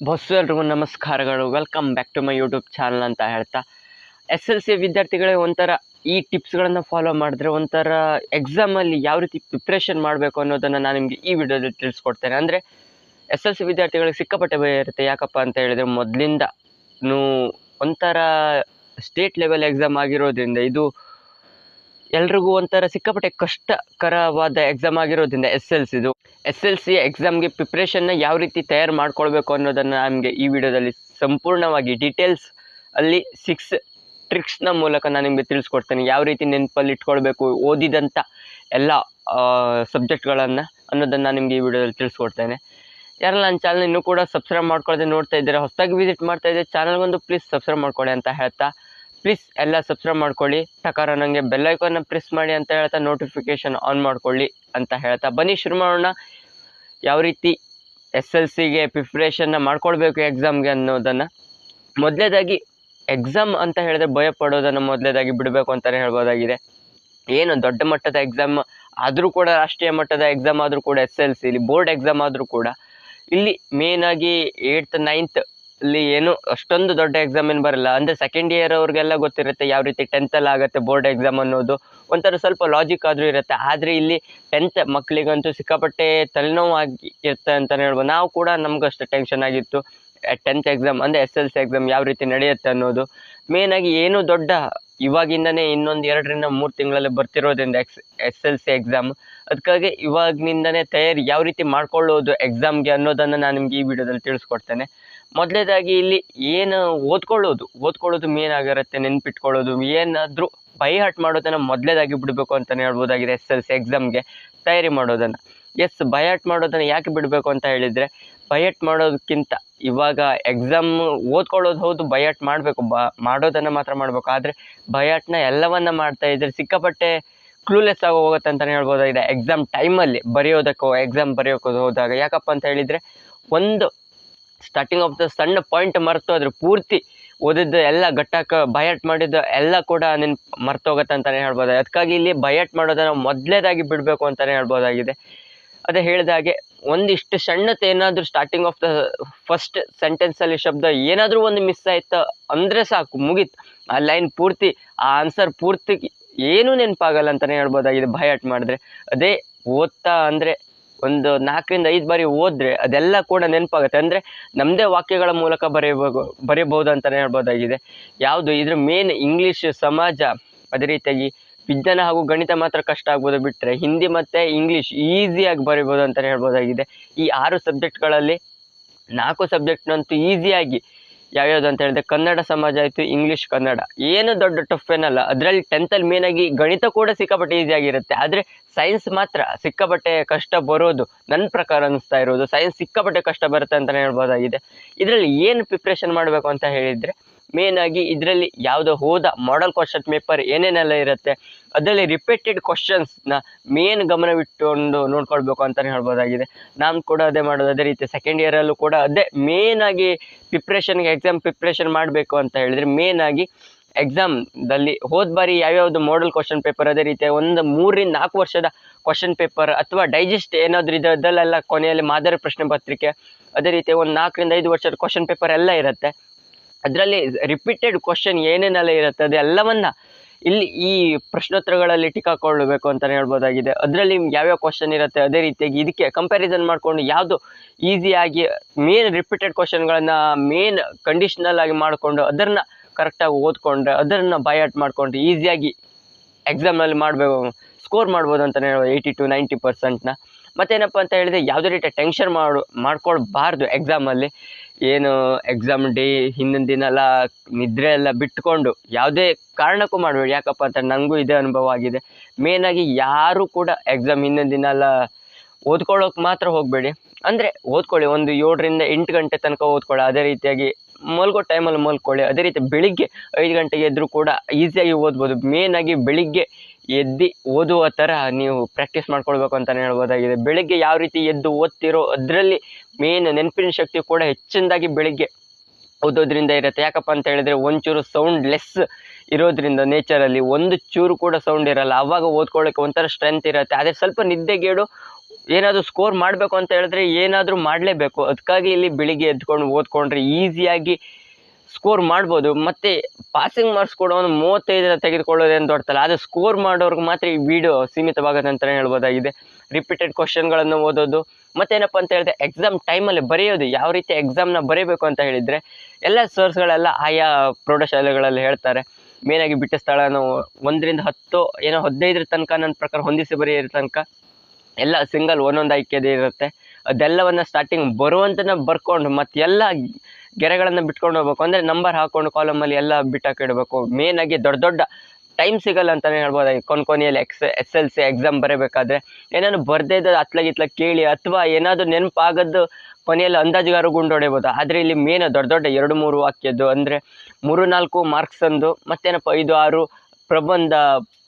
Bus ಎಲ್ರಿಗೂ ನಮಸ್ಕಾರಗಳು. Welcome back to my YouTube channel ಅಂತ ಹೇಳ್ತಾ. ಎಸ್ ಎಲ್ ಸಿ ವಿದ್ಯಾರ್ಥಿಗಳಿಗೆ ಒಂಥರ ಈ ಟಿಪ್ಸ್ಗಳನ್ನು ಫಾಲೋ ಮಾಡಿದ್ರೆ ಒಂಥರ ಎಕ್ಸಾಮಲ್ಲಿ ಯಾವ ರೀತಿ ಪ್ರಿಪ್ರೇಷನ್ ಮಾಡಬೇಕು ಅನ್ನೋದನ್ನು ನಾನು ನಿಮಗೆ ಈ ವಿಡಿಯೋದಲ್ಲಿ ತಿಳಿಸ್ಕೊಡ್ತೇನೆ. ಅಂದರೆ ಎಸ್ ಎಲ್ ಸಿ ವಿದ್ಯಾರ್ಥಿಗಳಿಗೆ ಸಿಕ್ಕಾಪಟ್ಟೆ ಭಯ ಇರುತ್ತೆ. ಯಾಕಪ್ಪ ಅಂತ ಹೇಳಿದರೆ ಮೊದಲಿಂದನೂ ಒಂಥರ ಸ್ಟೇಟ್ ಲೆವೆಲ್ ಎಕ್ಸಾಮ್ ಆಗಿರೋದ್ರಿಂದ ಇದು ಎಲ್ರಿಗೂ ಒಂಥರ ಸಿಕ್ಕಾಪಟ್ಟೆ ಕಷ್ಟಕರವಾದ ಎಕ್ಸಾಮ್ ಆಗಿರೋದ್ರಿಂದ ಎಸ್ ಎಲ್ ಸಿದು ಎಸ್ ಎಲ್ ಸಿ ಎಕ್ಸಾಮ್ಗೆ ಪ್ರಿಪ್ರೇಷನ್ನ ಯಾವ ರೀತಿ ತಯಾರು ಮಾಡ್ಕೊಳ್ಬೇಕು ಅನ್ನೋದನ್ನು ನಮಗೆ ಈ ವಿಡಿಯೋದಲ್ಲಿ ಸಂಪೂರ್ಣವಾಗಿ ಡೀಟೇಲ್ಸ್ ಅಲ್ಲಿ ಸಿಕ್ಸ್ ಟ್ರಿಕ್ಸ್ನ ಮೂಲಕ ನಾನು ನಿಮಗೆ ತಿಳಿಸ್ಕೊಡ್ತೇನೆ. ಯಾವ ರೀತಿ ನೆನಪಲ್ಲಿ ಇಟ್ಕೊಳ್ಬೇಕು ಓದಿದಂಥ ಎಲ್ಲ ಸಬ್ಜೆಕ್ಟ್ಗಳನ್ನು ಅನ್ನೋದನ್ನು ನಾನು ನಿಮಗೆ ಈ ವಿಡಿಯೋದಲ್ಲಿ ತಿಳಿಸ್ಕೊಡ್ತೇನೆ. ಯಾರಲ್ಲ ನನ್ನ ಚಾನಲ್ ಇನ್ನೂ ಕೂಡ ಸಬ್ಸ್ಕ್ರೈಬ್ ಮಾಡ್ಕೊಳ್ಳದೆ ನೋಡ್ತಾ ಇದ್ದಾರೆ, ಹೊಸದಾಗಿ ವಿಸಿಟ್ ಮಾಡ್ತಾ ಇದ್ದರೆ ಚಾನಲ್ಗೊಂದು ಪ್ಲೀಸ್ ಸಬ್ಸ್ಕ್ರೈಬ್ ಮಾಡ್ಕೊಳ್ಳಿ ಅಂತ ಹೇಳ್ತಾ ಪ್ಲೀಸ್ ಎಲ್ಲ ಸಬ್ಸ್ಕ್ರೈಬ್ ಮಾಡ್ಕೊಳ್ಳಿ. ಪ್ರಕಾರ ನನಗೆ ಬೆಲ್ಲೈಕನ್ನ ಪ್ರೆಸ್ ಮಾಡಿ ಅಂತ ಹೇಳ್ತಾ ನೋಟಿಫಿಕೇಶನ್ ಆನ್ ಮಾಡ್ಕೊಳ್ಳಿ ಅಂತ ಹೇಳ್ತಾ. ಬನ್ನಿ ಶುರು ಮಾಡೋಣ ಯಾವ ರೀತಿ ಎಸ್ ಎಲ್ ಸಿಗೆ ಪ್ರಿಪ್ರೇಷನ್ನ ಮಾಡ್ಕೊಳ್ಬೇಕು ಎಕ್ಸಾಮ್ಗೆ ಅನ್ನೋದನ್ನು. ಮೊದಲೇದಾಗಿ ಎಕ್ಸಾಮ್ ಅಂತ ಹೇಳಿದ್ರೆ ಭಯ ಪಡೋದನ್ನು ಮೊದಲೇದಾಗಿ ಬಿಡಬೇಕು ಅಂತಲೇ ಹೇಳ್ಬೋದಾಗಿದೆ. ಏನು ದೊಡ್ಡ ಮಟ್ಟದ ಎಕ್ಸಾಮ್ ಆದರೂ ಕೂಡ, ರಾಷ್ಟ್ರೀಯ ಮಟ್ಟದ ಎಕ್ಸಾಮ್ ಆದರೂ ಕೂಡ ಎಸ್ ಎಲ್ ಸಿ ಇಲ್ಲಿ ಬೋರ್ಡ್ ಎಕ್ಸಾಮ್ ಆದರೂ ಕೂಡ, ಇಲ್ಲಿ ಮೇನಾಗಿ ಏಯ್ತ್ ನೈನ್ತ್ ಅಲ್ಲಿ ಏನು ಅಷ್ಟೊಂದು ದೊಡ್ಡ ಎಕ್ಸಾಮ್ ಏನು ಬರಲ್ಲ. ಅಂದರೆ ಸೆಕೆಂಡ್ ಇಯರ್ ಅವ್ರಿಗೆಲ್ಲ ಗೊತ್ತಿರುತ್ತೆ ಯಾವ ರೀತಿ ಟೆಂತಲ್ಲಿ ಆಗುತ್ತೆ ಬೋರ್ಡ್ ಎಕ್ಸಾಮ್ ಅನ್ನೋದು. ಒಂಥರ ಸ್ವಲ್ಪ ಲಾಜಿಕ್ ಆದರೂ ಇರುತ್ತೆ. ಆದರೆ ಇಲ್ಲಿ ಟೆಂತ್ ಮಕ್ಕಳಿಗಂತೂ ಸಿಕ್ಕಾಪಟ್ಟೆ ತಲೆನೋವು ಆಗಿ ಇರುತ್ತೆ ಅಂತಲೇ ಹೇಳ್ಬೋದು. ನಾವು ಕೂಡ ನಮ್ಗಷ್ಟು ಟೆನ್ಷನ್ ಆಗಿತ್ತು. ಟೆಂತ್ ಎಕ್ಸಾಮ್ ಅಂದರೆ ಎಸ್ ಎಲ್ ಸಿ ಎಕ್ಸಾಮ್ ಯಾವ ರೀತಿ ನಡೆಯುತ್ತೆ ಅನ್ನೋದು. ಮೇನಾಗಿ ಏನು ದೊಡ್ಡ ಇವಾಗಿಂದನೇ ಇನ್ನೊಂದು ಎರಡರಿಂದ ಮೂರು ತಿಂಗಳಲ್ಲಿ ಬರ್ತಿರೋದ್ರಿಂದ S S L C exam ಅದಕ್ಕಾಗಿ ಇವಾಗಿನಿಂದನೇ ತಯಾರಿ ಯಾವ ರೀತಿ ಮಾಡ್ಕೊಳ್ಳೋದು ಎಕ್ಸಾಮ್ಗೆ ಅನ್ನೋದನ್ನು ನಾನು ನಿಮ್ಗೆ ಈ ವಿಡಿಯೋದಲ್ಲಿ ತಿಳಿಸ್ಕೊಡ್ತೇನೆ. ಮೊದಲೇದಾಗಿ ಇಲ್ಲಿ ಏನು ಓದ್ಕೊಳ್ಳೋದು ಓದ್ಕೊಳ್ಳೋದು ಮೇನ್ ಆಗಿರುತ್ತೆ, ನೆನ್ಪಿಟ್ಕೊಳ್ಳೋದು, ಏನಾದರೂ ಬೈ ಹಾರ್ಟ್ ಮಾಡೋದನ್ನು ಮೊದಲೇದಾಗಿ ಬಿಡಬೇಕು ಅಂತಲೇ ಹೇಳ್ಬೋದಾಗಿದೆ ಎಸ್ ಎಲ್ ಸಿ ಎಕ್ಸಾಮ್ಗೆ, ತಯಾರಿ ಮಾಡೋದನ್ನು. ಎಸ್ ಬೈ ಹಾರ್ಟ್ ಮಾಡೋದನ್ನು ಯಾಕೆ ಬಿಡಬೇಕು ಅಂತ ಹೇಳಿದರೆ ಬಯಟ್ ಮಾಡೋದಕ್ಕಿಂತ ಇವಾಗ ಎಕ್ಸಾಮ್ ಓದ್ಕೊಳ್ಳೋದು ಹೌದು ಬಯಟ್ ಮಾಡಬೇಕು, ಬ, ಮಾಡೋದನ್ನು ಮಾತ್ರ ಮಾಡಬೇಕು, ಆದರೆ ಬಯಾಟ್ನ ಎಲ್ಲವನ್ನ ಮಾಡ್ತಾ ಇದ್ರೆ ಸಿಕ್ಕಾಪಟ್ಟೆ ಕ್ಲೂಲೆಸ್ ಆಗಿ ಹೋಗುತ್ತೆ ಅಂತಲೇ ಹೇಳ್ಬೋದಾಗಿದೆ. ಎಕ್ಸಾಮ್ ಟೈಮಲ್ಲಿ ಬರೆಯೋದಕ್ಕೋ, ಎಕ್ಸಾಮ್ ಬರೆಯೋಕ್ಕೋ ಹೋದಾಗ, ಯಾಕಪ್ಪ ಅಂತ ಹೇಳಿದರೆ, ಒಂದು ಸ್ಟಾರ್ಟಿಂಗ್ ಆಫ್ ದ ಸಣ್ಣ ಪಾಯಿಂಟ್ ಮರ್ತೋದ್ರೆ ಪೂರ್ತಿ ಓದಿದ್ದು ಎಲ್ಲ ಗಟ್ಟಾಕ ಬಯಟ್ ಮಾಡಿದ್ದು ಎಲ್ಲ ಕೂಡ ನೆನ್ಪು ಮರ್ತೋಗತ್ತೆ ಅಂತಲೇ ಹೇಳ್ಬೋದು. ಅದಕ್ಕಾಗಿ ಇಲ್ಲಿ ಬಯಟ್ ಮಾಡೋದನ್ನು ಮೊದಲೇದಾಗಿ ಬಿಡಬೇಕು ಅಂತಲೇ ಹೇಳ್ಬೋದಾಗಿದೆ. ಅದೇ ಹೇಳಿದ ಹಾಗೆ ಒಂದಿಷ್ಟು ಸಣ್ಣತೆ ಏನಾದರೂ ಸ್ಟಾರ್ಟಿಂಗ್ ಆಫ್ ದ ಫಸ್ಟ್ ಸೆಂಟೆನ್ಸಲ್ಲಿ ಶಬ್ದ ಏನಾದರೂ ಒಂದು ಮಿಸ್ ಆಯ್ತು ಅಂದರೆ ಸಾಕು, ಮುಗೀತು. ಆ ಲೈನ್ ಪೂರ್ತಿ, ಆ ಆನ್ಸರ್ ಪೂರ್ತಿ ಏನೂ ನೆನಪಾಗಲ್ಲ ಅಂತಲೇ ಹೇಳ್ಬೋದಾಗಿದೆ ಬಯಟ್ ಮಾಡಿದ್ರೆ. ಅದೇ ಓದ್ತಾ ಅಂದರೆ ಒಂದು ನಾಲ್ಕರಿಂದ ಐದು ಬಾರಿ ಓದ್ರೆ ಅದೆಲ್ಲ ಕೂಡ ನೆನಪಾಗುತ್ತೆ. ಅಂದರೆ ನಮ್ಮದೇ ವಾಕ್ಯಗಳ ಮೂಲಕ ಬರೆಯಬಹುದು ಬರೆಯಬಹುದು ಅಂತಲೇ ಹೇಳ್ಬೋದಾಗಿದೆ. ಯಾವುದು? ಇದ್ರ ಮೇನ್ ಇಂಗ್ಲೀಷ್ ಸಮಾಜ, ಅದೇ ರೀತಿಯಾಗಿ ವಿಜ್ಞಾನ ಹಾಗೂ ಗಣಿತ ಮಾತ್ರ ಕಷ್ಟ ಆಗ್ಬೋದು ಬಿಟ್ಟರೆ ಹಿಂದಿ ಮತ್ತು ಇಂಗ್ಲೀಷ್ ಈಸಿಯಾಗಿ ಬರಿಬೋದು ಅಂತಲೇ ಹೇಳ್ಬೋದಾಗಿದೆ. ಈ ಆರು ಸಬ್ಜೆಕ್ಟ್ಗಳಲ್ಲಿ ನಾಲ್ಕು ಸಬ್ಜೆಕ್ಟ್ನಂತೂ ಈಸಿಯಾಗಿ ಯಾವ್ಯಾವುದು ಅಂತ ಹೇಳಿದ್ರೆ ಕನ್ನಡ ಸಮಾಜ ಆಯಿತು ಇಂಗ್ಲೀಷ್ ಕನ್ನಡ. ಏನು ದೊಡ್ಡ ಟಫ್ ಏನಲ್ಲ. ಅದರಲ್ಲಿ ಟೆಂತಲ್ಲಿ ಮೇನಾಗಿ ಗಣಿತ ಕೂಡ ಸಿಕ್ಕಾಪಟ್ಟೆ ಈಸಿಯಾಗಿರುತ್ತೆ ಆದರೆ ಸೈನ್ಸ್ ಮಾತ್ರ ಸಿಕ್ಕಾಪಟ್ಟೆ ಕಷ್ಟ ಬರೋದು. ನನ್ನ ಪ್ರಕಾರ ಅನಿಸ್ತಾ ಇರೋದು ಸೈನ್ಸ್ ಸಿಕ್ಕಾಪಟ್ಟೆ ಕಷ್ಟ ಬರುತ್ತೆ ಅಂತಲೇ ಹೇಳ್ಬೋದಾಗಿದೆ. ಇದರಲ್ಲಿ ಏನು ಪ್ರಿಪ್ರೇಷನ್ ಮಾಡಬೇಕು ಅಂತ ಹೇಳಿದರೆ ಮೇನಾಗಿ ಇದರಲ್ಲಿ ಯಾವುದೋ ಹೋದ ಮಾಡಲ್ ಕ್ವಶನ್ ಪೇಪರ್ ಏನೇನೆಲ್ಲ ಇರುತ್ತೆ, ಅದರಲ್ಲಿ ರಿಪೀಟೆಡ್ ಕ್ವಶನ್ಸ್ನ ಮೇನ್ ಗಮನವಿಟ್ಟುಕೊಂಡು ನೋಡ್ಕೊಳ್ಬೇಕು ಅಂತಲೇ ಹೇಳ್ಬೋದಾಗಿದೆ. ನಾನು ಕೂಡ ಅದೇ ಮಾಡೋದು, ಅದೇ ರೀತಿ ಸೆಕೆಂಡ್ ಇಯರಲ್ಲೂ ಕೂಡ ಅದೇ ಮೇನಾಗಿ ಪ್ರಿಪ್ರೇಷನ್ಗೆ ಎಕ್ಸಾಮ್ ಪ್ರಿಪ್ರೇಷನ್ ಮಾಡಬೇಕು ಅಂತ ಹೇಳಿದರೆ ಮೇನಾಗಿ ಎಕ್ಸಾಮ್ದಲ್ಲಿ ಹೋದ ಬಾರಿ ಯಾವ್ಯಾವುದು ಮಾಡಲ್ ಕ್ವಶನ್ ಪೇಪರ್ ಅದೇ ರೀತಿ ಒಂದು ಮೂರರಿಂದ ನಾಲ್ಕು ವರ್ಷದ ಕ್ವಶನ್ ಪೇಪರ್ ಅಥವಾ ಡೈಜೆಸ್ಟ್ ಏನಾದರೂ ಇದೆ ಅದಲ್ಲೆಲ್ಲ ಕೊನೆಯಲ್ಲಿ ಮಾದರಿ ಪ್ರಶ್ನೆ ಪತ್ರಿಕೆ, ಅದೇ ರೀತಿ ಒಂದು ನಾಲ್ಕರಿಂದ ಐದು ವರ್ಷದ ಕ್ವಶನ್ ಪೇಪರ್ ಎಲ್ಲ ಇರುತ್ತೆ. ಅದರಲ್ಲಿ ರಿಪೀಟೆಡ್ ಕ್ವಶನ್ ಏನೇನೆಲ್ಲ ಇರುತ್ತೆ? ಅದೆಲ್ಲವನ್ನ ಇಲ್ಲಿ ಈ ಪ್ರಶ್ನೋತ್ತರಗಳಲ್ಲಿ ಟಿಕಾಕೊಳ್ಳಬೇಕು ಅಂತಲೇ ಹೇಳ್ಬೋದಾಗಿದೆ. ಅದರಲ್ಲಿ ಯಾವ್ಯಾವ ಕ್ವಶನ್ ಇರುತ್ತೆ? ಅದೇ ರೀತಿಯಾಗಿ ಇದಕ್ಕೆ ಕಂಪ್ಯಾರಿಸನ್ ಮಾಡಿಕೊಂಡು ಯಾವುದು ಈಸಿಯಾಗಿ ಮೇನ್ ರಿಪೀಟೆಡ್ ಕ್ವಶನ್ಗಳನ್ನು ಮೇನ್ ಕಂಡೀಷನಲ್ ಆಗಿ ಮಾಡಿಕೊಂಡು ಅದನ್ನು ಕರೆಕ್ಟಾಗಿ ಓದ್ಕೊಂಡ್ರೆ, ಅದನ್ನು ಬಯಾಟ್ ಮಾಡಿಕೊಂಡು ಈಸಿಯಾಗಿ ಎಕ್ಸಾಮ್ನಲ್ಲಿ ಮಾಡಬೇಕು ಸ್ಕೋರ್ ಮಾಡ್ಬೋದು ಅಂತಲೇ ಹೇಳ್ಬೋದು ಏಯ್ಟಿ ಟು ನೈಂಟಿ ಪರ್ಸೆಂಟ್ನ ಮತ್ತೇನಪ್ಪ ಅಂತ ಹೇಳಿದರೆ ಯಾವುದೇ ರೀತಿಯ ಟೆನ್ಷನ್ ಮಾಡು, ಮಾಡ್ಕೊಳ್ಬಾರ್ದು ಎಕ್ಸಾಮಲ್ಲಿ ಏನು ಎಕ್ಸಾಮ್ ಡೇ ಹಿಂದಿನ ದಿನ ಎಲ್ಲ ನಿದ್ರೆ ಎಲ್ಲ ಬಿಟ್ಕೊಂಡು ಯಾವುದೇ ಕಾರಣಕ್ಕೂ ಮಾಡಬೇಡಿ. ಯಾಕಪ್ಪ ಅಂತ ನನಗೂ ಇದೇ ಅನುಭವ ಆಗಿದೆ. ಮೇನಾಗಿ ಯಾರೂ ಕೂಡ ಎಕ್ಸಾಮ್ ಹಿಂದಿನ ದಿನ ಎಲ್ಲ ಓದ್ಕೊಳ್ಳೋಕೆ ಮಾತ್ರ ಹೋಗಬೇಡಿ. ಅಂದರೆ ಓದ್ಕೊಳ್ಳಿ, ಒಂದು ಏಳರಿಂದ ಎಂಟು ಗಂಟೆ ತನಕ ಓದ್ಕೊಳ್ಳಿ. ಅದೇ ರೀತಿಯಾಗಿ ಮಲ್ಗೋ ಟೈಮಲ್ಲಿ ಮಲ್ಕೊಳ್ಳಿ. ಅದೇ ರೀತಿ ಬೆಳಿಗ್ಗೆ ಐದು ಗಂಟೆಗೆ ಎದ್ದರೂ ಕೂಡ ಈಸಿಯಾಗಿ ಓದ್ಬೋದು. ಮೇನಾಗಿ ಬೆಳಿಗ್ಗೆ ಎದ್ದು ಓದುವ ಥರ ನೀವು ಪ್ರಾಕ್ಟೀಸ್ ಮಾಡ್ಕೊಳ್ಬೇಕು ಅಂತಲೇ ಹೇಳ್ಬೋದಾಗಿದೆ. ಬೆಳಗ್ಗೆ ಯಾವ ರೀತಿ ಎದ್ದು ಓದ್ತಿರೋ ಅದರಲ್ಲಿ ಮೇನ್ ನೆನಪಿನ ಶಕ್ತಿ ಕೂಡ ಹೆಚ್ಚಿನದಾಗಿ ಬೆಳಿಗ್ಗೆ ಓದೋದ್ರಿಂದ ಇರುತ್ತೆ. ಯಾಕಪ್ಪ ಅಂತ ಹೇಳಿದ್ರೆ ಒಂಚೂರು ಸೌಂಡ್ ಲೆಸ್ ಇರೋದ್ರಿಂದ ನೇಚರಲ್ಲಿ ಒಂದು ಚೂರು ಕೂಡ ಸೌಂಡ್ ಇರಲ್ಲ. ಅವಾಗ ಓದ್ಕೊಳ್ಳೋಕೆ ಒಂಥರ ಸ್ಟ್ರೆಂತ್ ಇರುತ್ತೆ. ಅದೇ ಸ್ವಲ್ಪ ನಿದ್ದೆಗೇಡು ಏನಾದರೂ ಸ್ಕೋರ್ ಮಾಡಬೇಕು ಅಂತ ಹೇಳಿದ್ರೆ ಏನಾದರೂ ಮಾಡಲೇಬೇಕು. ಅದಕ್ಕಾಗಿ ಇಲ್ಲಿ ಬೆಳಿಗ್ಗೆ ಎದ್ಕೊಂಡು ಓದ್ಕೊಂಡ್ರೆ ಈಸಿಯಾಗಿ ಸ್ಕೋರ್ ಮಾಡ್ಬೋದು. ಮತ್ತು ಪಾಸಿಂಗ್ ಮಾರ್ಕ್ಸ್ ಕೂಡ ಒಂದು ಮೂವತ್ತೈದರ ತೆಗೆದುಕೊಳ್ಳೋದೇ ಅಂತ ಹೊಡ್ತಾರೆ ಆದರೆ ಸ್ಕೋರ್ ಮಾಡೋರ್ಗೆ ಮಾತ್ರ ಈ ವಿಡಿಯೋ ಸೀಮಿತವಾಗುತ್ತೆ ಅಂತಲೇ ಹೇಳ್ಬೋದಾಗಿದೆ. ರಿಪೀಟೆಡ್ ಕ್ವಶನ್ಗಳನ್ನು ಓದೋದು. ಮತ್ತೇನಪ್ಪ ಅಂತ ಹೇಳಿದ್ರೆ ಎಕ್ಸಾಮ್ ಟೈಮಲ್ಲಿ ಬರೆಯೋದು. ಯಾವ ರೀತಿ ಎಕ್ಸಾಮ್ನ ಬರೀಬೇಕು ಅಂತ ಹೇಳಿದರೆ ಎಲ್ಲ ಸರ್ಸ್ಗಳೆಲ್ಲ ಆಯಾ ಪ್ರೌಢಶಾಲೆಗಳಲ್ಲಿ ಹೇಳ್ತಾರೆ. ಮೇನಾಗಿ ಬಿಟ್ಟ ಸ್ಥಳನ ಒಂದರಿಂದ ಹತ್ತು ಏನೋ ಹದಿನೈದರ ತನಕ ನನ್ನ ಪ್ರಕಾರ ಹೊಂದಿಸಿ ಬರೆಯೋದ್ರ ತನಕ ಎಲ್ಲ ಸಿಂಗಲ್ ಒಂದೊಂದು ಆಯ್ಕೆದೇ ಇರುತ್ತೆ. ಅದೆಲ್ಲವನ್ನು ಸ್ಟಾರ್ಟಿಂಗ್ ಬರುವಂತನ ಬರ್ಕೊಂಡು ಮತ್ತೆ ಎಲ್ಲ ಗೆರೆಗಳನ್ನು ಬಿಟ್ಕೊಂಡು ಹೋಗ್ಬೇಕು. ಅಂದರೆ ನಂಬರ್ ಹಾಕೊಂಡು ಕಾಲಮಲ್ಲಿ ಎಲ್ಲ ಬಿಟ್ಟಾಕಿಡಬೇಕು ಮೇನ್ ಆಗಿ ದೊಡ್ಡ ದೊಡ್ಡ ಟೈಮ್ ಸಿಗಲ್ಲ ಅಂತಲೇ ಹೇಳ್ಬೋದು. ಕೊನ್ ಕೊನೆಯಲ್ಲಿ S S L C exam ಬರೀಬೇಕಾದ್ರೆ. ಏನಾದ್ರು ಬರ್ದೇ ಇದ್ದ ಕೇಳಿ ಅಥವಾ ಏನಾದರೂ ನೆನಪಾಗದ್ದು ಕೊನೆಯಲ್ಲಿ ಅಂದಾಜುಗಾರು ಗುಂಡು ಆದರೆ ಇಲ್ಲಿ ಮೇನ್ ದೊಡ್ಡ ದೊಡ್ಡ ಎರಡು ಮೂರು ವಾಕ್ಯದ್ದು ಅಂದರೆ ಮೂರು ನಾಲ್ಕು ಮಾರ್ಕ್ಸ್ ಅಂದು ಮತ್ತೇನಪ್ಪ ಐದು ಆರು ಪ್ರಬಂಧ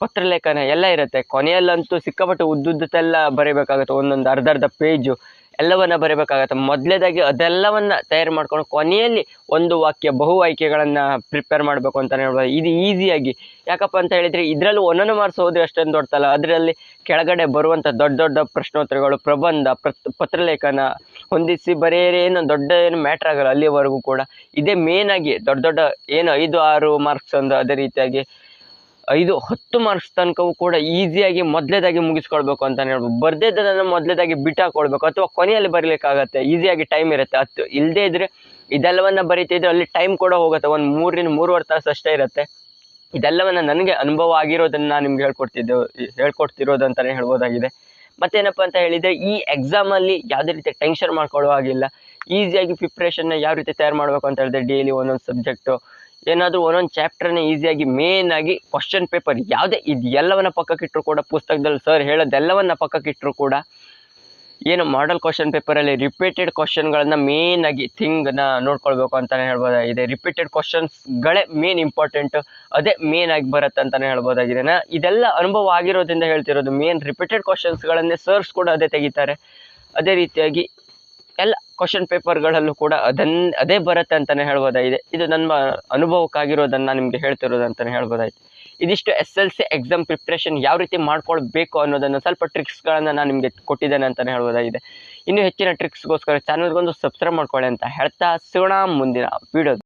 ಪತ್ರಲೇಖನ ಎಲ್ಲ ಇರುತ್ತೆ. ಕೊನೆಯಲ್ಲಂತೂ ಸಿಕ್ಕಾಪಟ್ಟೆ ಉದ್ದುದ್ದೆಲ್ಲ ಬರೀಬೇಕಾಗುತ್ತೆ. ಒಂದೊಂದು ಅರ್ಧ ಅರ್ಧ ಪೇಜು ಎಲ್ಲವನ್ನ ಬರೀಬೇಕಾಗತ್ತೆ. ಮೊದಲೇದಾಗಿ ಅದೆಲ್ಲವನ್ನ ತಯಾರು ಮಾಡ್ಕೊಂಡು ಕೊನೆಯಲ್ಲಿ ಒಂದು ವಾಕ್ಯ ಬಹು ಆಯ್ಕೆಗಳನ್ನು ಪ್ರಿಪೇರ್ ಮಾಡಬೇಕು ಅಂತಲೇ ಹೇಳ್ಬೋದು. ಇದು ಈಸಿಯಾಗಿ ಯಾಕಪ್ಪ ಅಂತ ಹೇಳಿದರೆ ಇದರಲ್ಲೂ ಒಂದೊಂದು ಮಾರ್ಕ್ಸ್ ಹೋದ್ರೆ ಅಷ್ಟೊಂದು ದೊಡ್ಡತಲ್ಲ ಅದರಲ್ಲಿ ಕೆಳಗಡೆ ಬರುವಂಥ ದೊಡ್ಡ ದೊಡ್ಡ ಪ್ರಶ್ನೋತ್ತರಗಳು, ಪ್ರಬಂಧ ಪತ್ರಲೇಖನ ಹೊಂದಿಸಿ ಬರೆಯರೆ ಏನು ದೊಡ್ಡ ಏನು ಮ್ಯಾಟರ್ ಆಗಲ್ಲ ಅಲ್ಲಿವರೆಗೂ ಕೂಡ. ಇದೇ ಮೇನ್ ಆಗಿ ದೊಡ್ಡ ದೊಡ್ಡ ಏನು ಐದು, ಆರು ಮಾರ್ಕ್ಸ್ ಒಂದು ಅದೇ ರೀತಿಯಾಗಿ ಐದು ಹತ್ತು ಮಾರ್ಕ್ಸ್ ತನಕವೂ ಕೂಡ ಈಸಿಯಾಗಿ ಮೊದಲೇದಾಗಿ ಮುಗಿಸ್ಕೊಳ್ಬೇಕು ಅಂತ ಹೇಳ್ಬೋದು. ಬರ್ದೇದನ್ನು ಮೊದಲೇದಾಗಿ ಬಿಟ್ಟಾಕೊಳ್ಬೇಕು ಅಥವಾ ಕೊನೆಯಲ್ಲಿ ಬರಲಿಕ್ಕಾಗತ್ತೆ. ಈಸಿಯಾಗಿ ಟೈಮ್ ಇರುತ್ತೆ. ಹತ್ತು ಇಲ್ಲದೇ ಇದ್ದರೆ ಇದೆಲ್ಲವನ್ನು ಬರೀತಿದ್ರೆ ಅಲ್ಲಿ ಟೈಮ್ ಕೂಡ ಹೋಗುತ್ತೆ. ಒಂದು ಮೂರಿಂದ ಮೂರುವರೆ ತಾಸು ಅಷ್ಟೇ ಇರುತ್ತೆ. ಇದೆಲ್ಲವನ್ನು ನನಗೆ ಅನುಭವ ಆಗಿರೋದನ್ನು ನಾನು ನಿಮ್ಗೆ ಹೇಳ್ಕೊಡ್ತಿದ್ದು, ಹೇಳ್ಕೊಡ್ತಿರೋದು ಅಂತಲೇ ಹೇಳ್ಬೋದಾಗಿದೆ. ಮತ್ತೇನಪ್ಪ ಅಂತ ಹೇಳಿದರೆ ಈ ಎಕ್ಸಾಮಲ್ಲಿ ಯಾವುದೇ ರೀತಿ ಟೆನ್ಷನ್ ಮಾಡ್ಕೊಳ್ಳೋ ಹಾಗಿಲ್ಲ. ಈಸಿಯಾಗಿ ಪ್ರಿಪ್ರೇಷನ್ನ ಯಾವ ರೀತಿ ತಯಾರು ಮಾಡಬೇಕು ಅಂತ ಹೇಳಿದ್ರೆ ಡೈಲಿ ಒಂದೊಂದು ಸಬ್ಜೆಕ್ಟು ಏನಾದರೂ ಒಂದೊಂದು ಚಾಪ್ಟರ್ನ ಈಸಿಯಾಗಿ ಮೇನ್ ಆಗಿ ಕ್ವಶನ್ ಪೇಪರ್ ಯಾವುದೇ ಇದು ಎಲ್ಲವನ್ನ ಪಕ್ಕಕ್ಕಿಟ್ಟರು ಕೂಡ, ಪುಸ್ತಕದಲ್ಲಿ ಸರ್ ಹೇಳೋದೆಲ್ಲವನ್ನ ಪಕ್ಕಕ್ಕಿಟ್ಟರು ಕೂಡ, ಏನು ಮಾಡಲ್ ಕ್ವಶನ್ ಪೇಪರಲ್ಲಿ ರಿಪೀಟೆಡ್ ಕ್ವಶನ್ಗಳನ್ನು ಮೇನ್ ಆಗಿ ಥಿಂಗ್ನ ನೋಡ್ಕೊಳ್ಬೇಕು ಅಂತಲೇ ಹೇಳ್ಬೋದಾಗಿದೆ. ರಿಪೀಟೆಡ್ ಕ್ವಶನ್ಸ್ಗಳೇ ಮೇನ್ ಇಂಪಾರ್ಟೆಂಟ್ ಅದೇ ಮೇನ್ ಆಗಿ ಬರುತ್ತೆ ಅಂತಲೇ ಹೇಳ್ಬೋದಾಗಿದೆ. ನಾ ಇದೆಲ್ಲ ಅನುಭವ ಆಗಿರೋದ್ರಿಂದ ಹೇಳ್ತಿರೋದು ಮೇನ್ ರಿಪೀಟೆಡ್ ಕ್ವಶನ್ಸ್ಗಳನ್ನೇ ಸರ್ಸ್ ಕೂಡ ಅದೇ ತೆಗಿತಾರೆ. ಅದೇ ರೀತಿಯಾಗಿ ಎಲ್ಲ ಕ್ವಶನ್ ಪೇಪರ್ಗಳಲ್ಲೂ ಕೂಡ ಅದನ್, ಅದೇ ಬರುತ್ತೆ ಅಂತಲೇ ಹೇಳ್ಬೋದಾಗಿದೆ. ಇದು ನನ್ನ ಅನುಭವಕ್ಕಾಗಿರೋದನ್ನು ನಾನು ನಿಮಗೆ ಹೇಳ್ತಿರೋದು ಅಂತಲೇ ಹೇಳ್ಬೋದಾಯ್ತು. ಇದಿಷ್ಟು S L C exam preparation ಯಾವ ರೀತಿ ಮಾಡ್ಕೊಳ್ಬೇಕು ಅನ್ನೋದನ್ನು ಸ್ವಲ್ಪ ಟ್ರಿಕ್ಸ್ಗಳನ್ನು ನಾನು ನಿಮಗೆ ಕೊಟ್ಟಿದ್ದೇನೆ ಅಂತಲೇ ಹೇಳ್ಬೋದಾಗಿದೆ. ಇನ್ನು ಹೆಚ್ಚಿನ ಟ್ರಿಕ್ಸ್ಗೋಸ್ಕರ ಚಾನಲ್ಗೊಂದು ಸಬ್ಸ್ಕ್ರೈಬ್ ಮಾಡ್ಕೊಳ್ಳಿ ಅಂತ ಹೇಳ್ತಾ ಸಿಗೋಣ ಮುಂದಿನ ವೀಡಿಯೋ